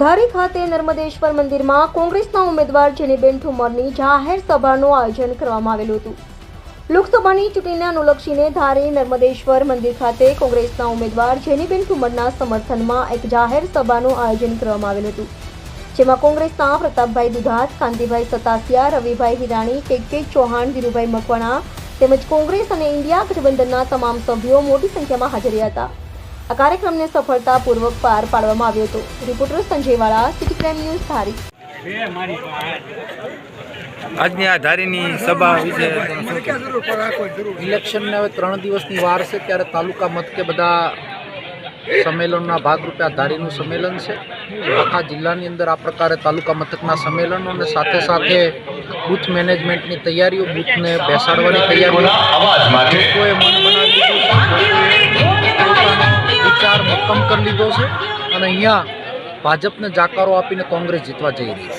ધારી ખાતે નર્મદેશ્વર મંદિરમાં કોંગ્રેસના ઉમેદવાર જેનીબેન ઠુમરની જાહેર સભાનું આયોજન કરવામાં આવેલું હતું. લોકસભાની ચૂંટણીને અનુલક્ષીને ધારી નર્મદેશ્વર મંદિર ખાતે કોંગ્રેસના ઉમેદવાર જેનીબેન ઠુમરના સમર્થનમાં એક જાહેર સભાનું આયોજન કરવામાં આવેલું હતું. જેમાં કોંગ્રેસના પ્રતાપભાઈ દુધાત, કાંતિભાઈ સતાસિયા, રવિભાઈ હિરાણી, કે કે ચૌહાણ, ધીરુભાઈ મકવાણા તેમજ કોંગ્રેસ અને ઇન્ડિયા ગઠબંધનના તમામ સભ્યો મોટી સંખ્યામાં હાજર હતા. આ કાર્યક્રમને સફળતાપૂર્વક પાર પાડવામાં આવ્યો હતો. રિપોર્ટર સંજય વાળા સિટી ક્રાઇમ ન્યૂઝ ધારી. આજની આ ધારીની સભા વિશે? ઇલેક્શનને હવે ત્રણ દિવસની વાર છે ત્યારે તાલુકા મથકે બધા સંમેલનના ભાગરૂપે આ ધારીનું સંમેલન છે. આખા જિલ્લાની અંદર આ પ્રકારે તાલુકા મથકના સંમેલનો અને સાથે સાથે બૂથ મેનેજમેન્ટની તૈયારીઓ, બૂથને બેસાડવાની તૈયારીઓ. લોકોએ મન બનાવી વિચાર મક્કમ કરી લીધો છે. અને અહીંયા ભાજપને જાકારો આપીને કોંગ્રેસ જીતવા જઈ રહી છે.